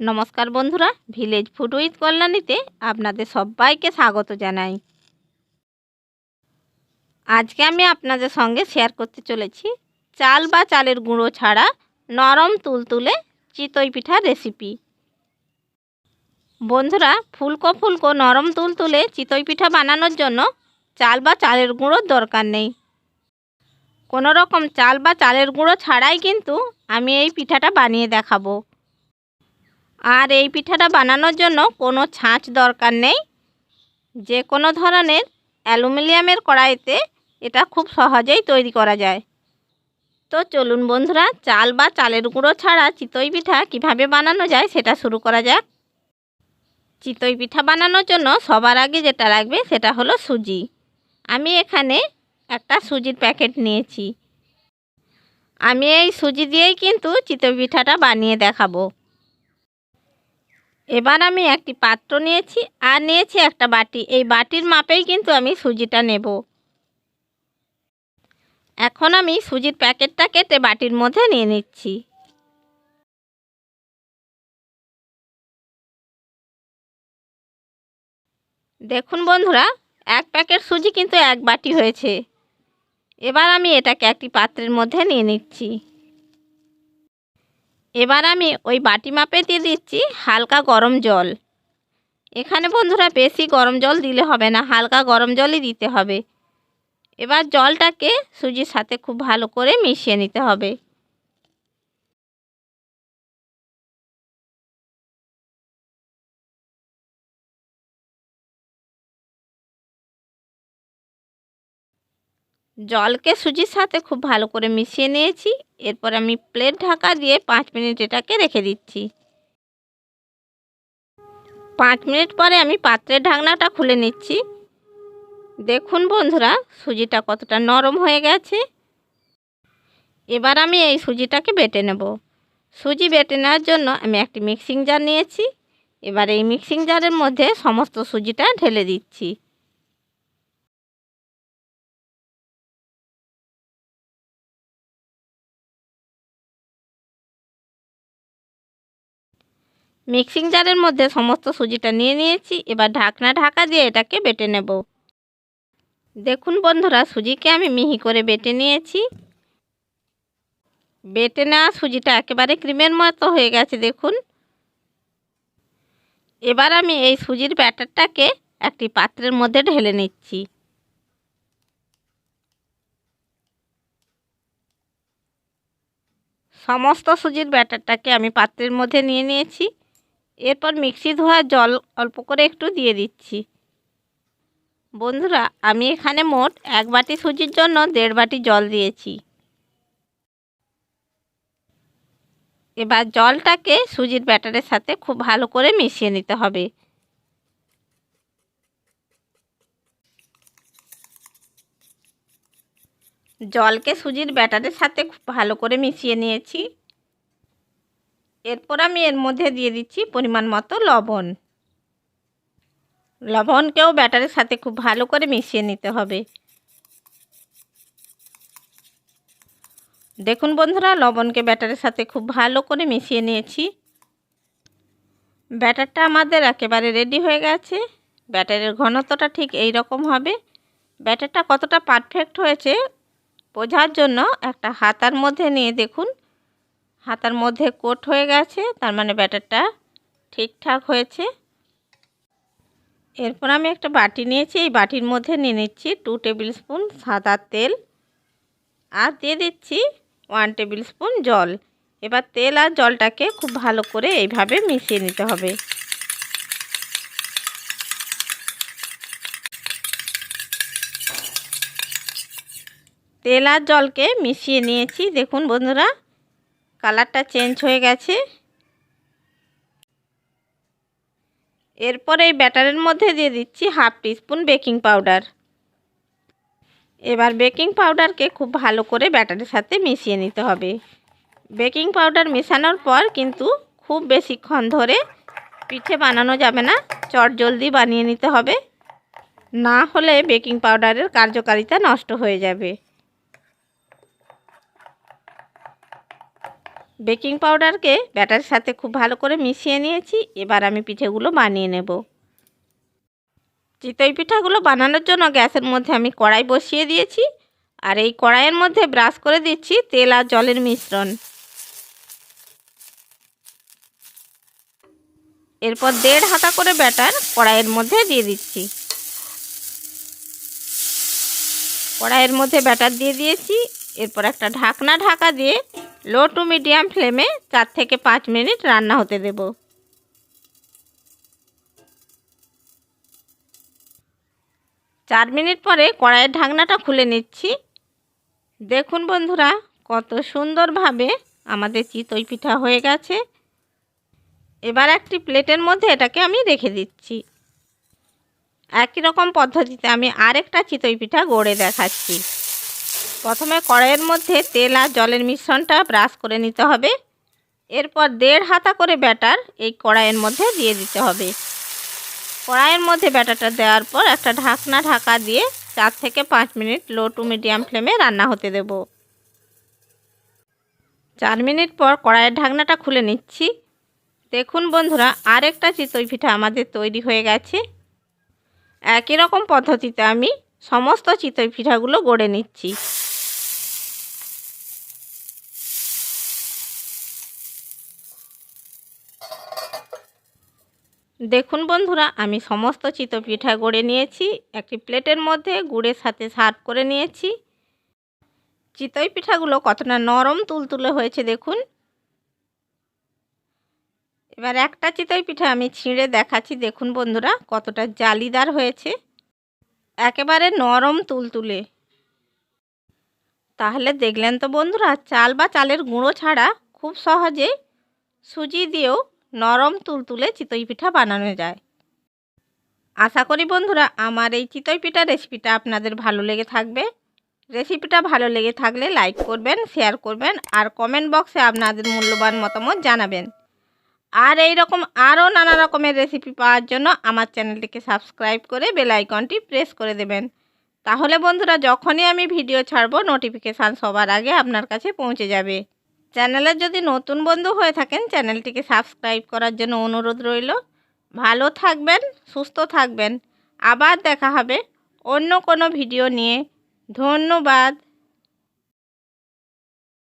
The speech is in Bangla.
নমস্কার বন্ধুরা ভিলেজ ফুড উইথ কল্যাণীতে আপনাদের সবাইকে স্বাগত জানাই। আজকে আমি আপনাদের সঙ্গে শেয়ার করতে চলেছি চাল বা চালের গুঁড়ো ছাড়া নরম তুলতুলে চিতই পিঠার রেসিপি বন্ধুরা, ফুলকো ফুলকো নরম তুলতুলে চিতই পিঠা বানানোর জন্য চাল বা চালের গুঁড়োর দরকার নেই। কোনো রকম চাল বা চালের গুঁড়ো ছাড়াই কিন্তু আমি এই পিঠাটা বানিয়ে দেখাবো। আর এই পিঠাটা বানানোর জন্য কোনো ছাঁচ দরকার নেই। যে কোনো ধরনের অ্যালুমিনিয়ামের কড়াইতে এটা খুব সহজেই তৈরি করা যায়। তো চলুন বন্ধুরা, চাল বা চালের গুঁড়ো ছাড়া চিতই পিঠা কীভাবে বানানো যায় সেটা শুরু করা যাক। চিতই পিঠা বানানোর জন্য সবার আগে যেটা লাগবে সেটা হলো সুজি। আমি এখানে একটা সুজির প্যাকেট নিয়েছি। আমি এই সুজি দিয়েই কিন্তু চিতই পিঠাটা বানিয়ে দেখাবো। এবার আমি একটি পাত্র নিয়েছি আর নিয়েছি একটা বাটি। এই বাটির মাপেই কিন্তু আমি সুজিটা নেব। এখন আমি সুজির প্যাকেটটা কেটে বাটির মধ্যে নিয়ে নিচ্ছি। দেখুন বন্ধুরা, এক প্যাকেট সুজি কিন্তু এক বাটি হয়েছে। এবার আমি এটাকে একটি পাত্রের মধ্যে নিয়ে নিচ্ছি। এবার আমি ওই বাটি মাপে দিয়ে দিচ্ছি হালকা গরম জল। এখানে বন্ধুরা বেশি গরম জল দিলে হবে না, হালকা গরম জলই দিতে হবে। এবার জলটাকে সুজির সাথে খুব ভালো করে মিশিয়ে নিতে হবে। জলকে সুজির সাথে খুব ভালো করে মিশিয়ে নিয়েছি। এরপর আমি প্লেট ঢাকা দিয়ে পাঁচ মিনিট এটাকে রেখে দিচ্ছি। পাঁচ মিনিট পরে আমি পাত্রের ঢাকনাটা খুলে নিচ্ছি। দেখুন বন্ধুরা, সুজিটা কতটা নরম হয়ে গেছে। এবার আমি এই সুজিটাকে বেটে নেব। সুজি বেটে নেওয়ার জন্য আমি একটি মিক্সিং জার নিয়েছি। এবার এই মিক্সিং জারের মধ্যে সমস্ত সুজিটা ঢেলে দিচ্ছি। মিক্সিং জারের মধ্যে সমস্ত সুজিটা নিয়ে নিয়েছি। এবার ঢাকনা ঢাকা দিয়ে এটাকে বেটে নেব। দেখুন বন্ধুরা, সুজিকে আমি মিহি করে বেটে নিয়েছি। বেটে নেওয়া সুজিটা একেবারে ক্রিমের মতো হয়ে গেছে, দেখুন। এবার আমি এই সুজির ব্যাটারটাকে একটি পাত্রের মধ্যে ঢেলে নিচ্ছি। সমস্ত সুজির ব্যাটারটাকে আমি পাত্রের মধ্যে নিয়ে নিয়েছি। এরপর মিক্সি ধোয়া জল অল্প করে একটু দিয়ে দিচ্ছি। বন্ধুরা, আমি এখানে মোট এক বাটি সুজির জন্য দেড় বাটি জল দিয়েছি। এবার জলটাকে সুজির ব্যাটারের সাথে খুব ভালো করে মিশিয়ে নিতে হবে। জলকে সুজির ব্যাটারের সাথে খুব ভালো করে মিশিয়ে নিয়েছি। এরপর আমি এর মধ্যে দিয়ে দিচ্ছি পরিমাণ মতো লবণ। লবণকেও ব্যাটারের সাথে খুব ভালো করে মিশিয়ে নিতে হবে। দেখুন বন্ধুরা, লবণকে ব্যাটারের সাথে খুব ভালো করে মিশিয়ে নিয়েছি। ব্যাটারটা আমাদের একেবারে রেডি হয়ে গেছে। ব্যাটারের ঘনত্বটা ঠিক এই রকম হবে। ব্যাটারটা কতটা পারফেক্ট হয়েছে বোঝার জন্য একটা হাতার মধ্যে নিয়ে দেখুন। হাতার মধ্যে কোট হয়ে গেছে, তার মানে ব্যাটারটা ঠিকঠাক হয়েছে। এরপর আমি একটা বাটি নিয়েছি, এই বাটির মধ্যে নিয়ে নিচ্ছি টু টেবিল স্পুন সাদা তেল আর দিয়ে দিচ্ছি ওয়ান টেবিল স্পুন জল। এবার তেল আর জলটাকে খুব ভালো করে এইভাবে মিশিয়ে নিতে হবে। তেল আর জলকে মিশিয়ে নিয়েছি, দেখুন বন্ধুরা। কালারটা চেঞ্জ হয়ে গেছে। এরপর এই ব্যাটারের মধ্যে দিয়ে দিচ্ছি হাফ টিস্পুন বেকিং পাউডার। এবার বেকিং পাউডারকে খুব ভালো করে ব্যাটারের সাথে মিশিয়ে নিতে হবে। বেকিং পাউডার মেশানোর পর কিন্তু খুব বেশিক্ষণ ধরে পিঠে বানানো যাবে না, চট জলদি বানিয়ে নিতে হবে। না হলে বেকিং পাউডারের কার্যকারিতা নষ্ট হয়ে যাবে। বেকিং পাউডারকে ব্যাটার সাথে খুব ভালো করে মিশিয়ে নিয়েছি। এবার আমি পিঠেগুলো বানিয়ে নেব। চিতই পিঠাগুলো বানানোর জন্য গ্যাসের মধ্যে আমি কড়াই বসিয়ে দিয়েছি। আর এই কড়াইয়ের মধ্যে ব্রাশ করে দিচ্ছি তেল আর জলের মিশ্রণ। এরপর দেড় হাতা করে ব্যাটার কড়াইয়ের মধ্যে দিয়ে দিচ্ছি। কড়াইয়ের মধ্যে ব্যাটার দিয়ে দিয়েছি। এরপর একটা ঢাকনা ঢাকা দিয়ে লো টু মিডিয়াম ফ্লেমে চার থেকে পাঁচ মিনিট রান্না হতে দেব। চার মিনিট পরে কড়াইয়ের ঢাকনাটা খুলে নিচ্ছি। দেখুন বন্ধুরা, কত সুন্দরভাবে আমাদের চিতই পিঠা হয়ে গেছে। এবার একটি প্লেটের মধ্যে এটাকে আমি রেখে দিচ্ছি। একই রকম পদ্ধতিতে আমি আরেকটা চিতই পিঠা গড়ে দেখাচ্ছি। প্রথমে কড়াইয়ের মধ্যে তেল আর জলের মিশ্রণটা ব্রাশ করে নিতে হবে। এরপর দেড় হাতা করে ব্যাটার এই কড়াইয়ের মধ্যে দিয়ে দিতে হবে। কড়াইয়ের মধ্যে ব্যাটারটা দেওয়ার পর একটা ঢাকনা ঢাকা দিয়ে চার থেকে পাঁচ মিনিট লো টু মিডিয়াম ফ্লেমে রান্না হতে দেব। চার মিনিট পর কড়াইয়ের ঢাকনাটা খুলে নিচ্ছি। দেখুন বন্ধুরা, আরেকটা চিতই পিঠা আমাদের তৈরি হয়ে গেছে। একই রকম পদ্ধতিতে আমি সমস্ত চিতই পিঠাগুলো গড়ে নিচ্ছি। দেখুন বন্ধুরা, আমি সমস্ত চিতো পিঠা গড়ে নিয়েছি, একটি প্লেটের মধ্যে গুড়ের সাথে সার্ভ করে নিয়েছি। চিতই পিঠাগুলো কতটা নরম তুলতুলে হয়েছে দেখুন। এবার একটা চিতই পিঠা আমি ছিঁড়ে দেখাচ্ছি, দেখুন বন্ধুরা, কতটা জালিদার হয়েছে। একেবারে নরম তুলতুলে। তাহলে দেখলেন তো বন্ধুরা, চাল বা চালের গুঁড়ো ছাড়া খুব সহজে সুজি দিয়েও নরম তুলতুলে চিতই পিঠা বানানো যায়। আশা করি বন্ধুরা, আমার এই চিতই পিঠা রেসিপিটা আপনাদের ভালো লেগে থাকবে। রেসিপিটা ভালো লেগে থাকলে লাইক করবেন শেয়ার করবেন, আর কমেন্ট বক্সে আপনাদের মূল্যবান মতামত জানাবেন। আর এই রকম আরও নানা রকমের রেসিপি পাওয়ার জন্য আমার চ্যানেলটিকে সাবস্ক্রাইব করে বেল আইকনটি প্রেস করে দেবেন। তাহলে বন্ধুরা, যখনই আমি ভিডিও ছাড়বো নোটিফিকেশান সবার আগে আপনার কাছে পৌঁছে যাবে। চ্যানেলের যদি নতুন বন্ধু হয়ে থাকেন, চ্যানেলটিকে সাবস্ক্রাইব করার জন্য অনুরোধ রইল। ভালো থাকবেন, সুস্থ থাকবেন। আবার দেখা হবে অন্য কোনো ভিডিও নিয়ে। ধন্যবাদ।